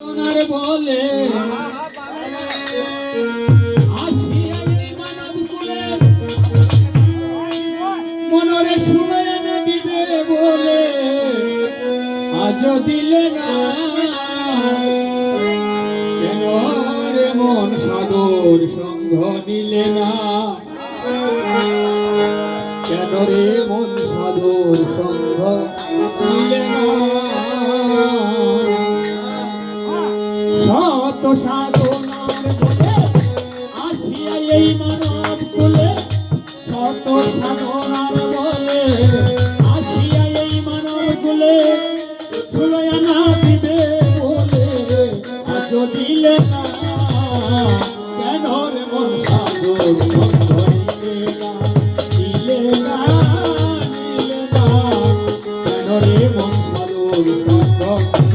বলে মনরে শুনে দিবে বলে আজ দিলে না। কেন রে মন সাগর সঙ্গ নিলে না? কেন রে মন সাধুর সঙ্গ নিলে না? সাধনার বলে আসিয়া এই মানব বলে শত সাধনার বলে আসিয়া এই মানব বলে ঝুলাইয়া না দিবে বলে আজ দিলে না। কেন রে মন সাধন Oh,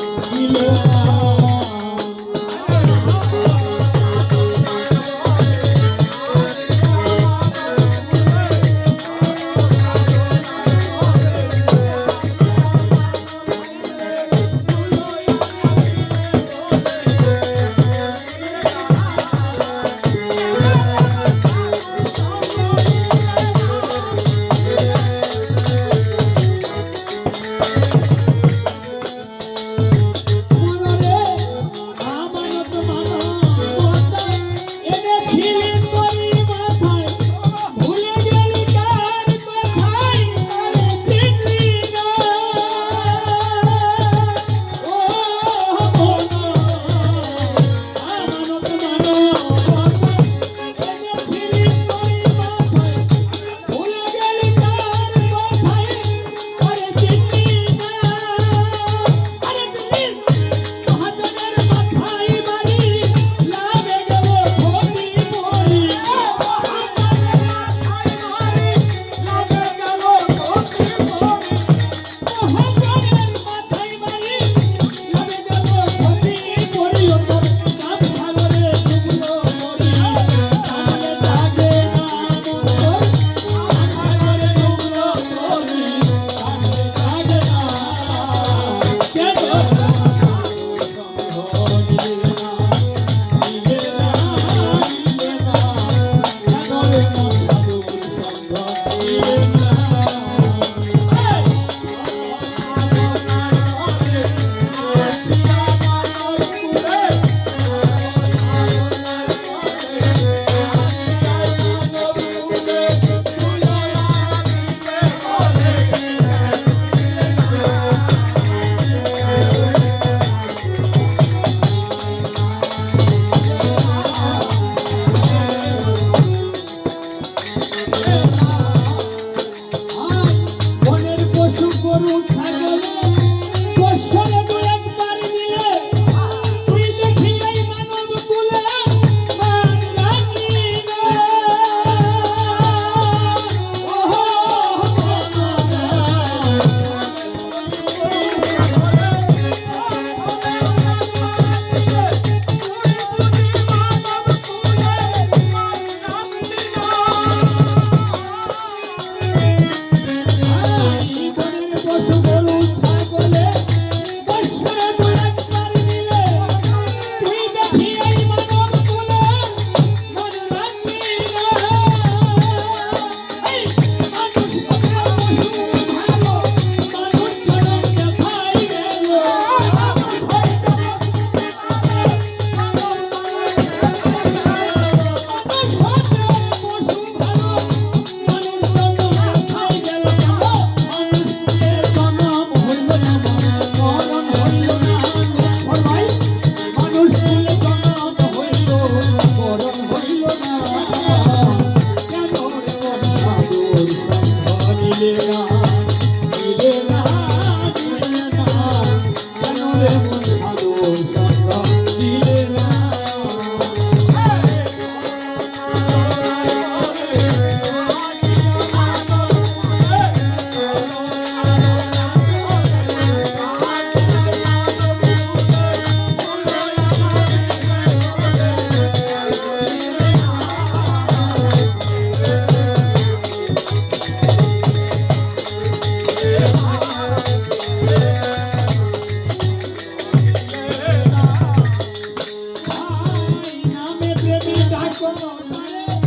Yeah. Oh,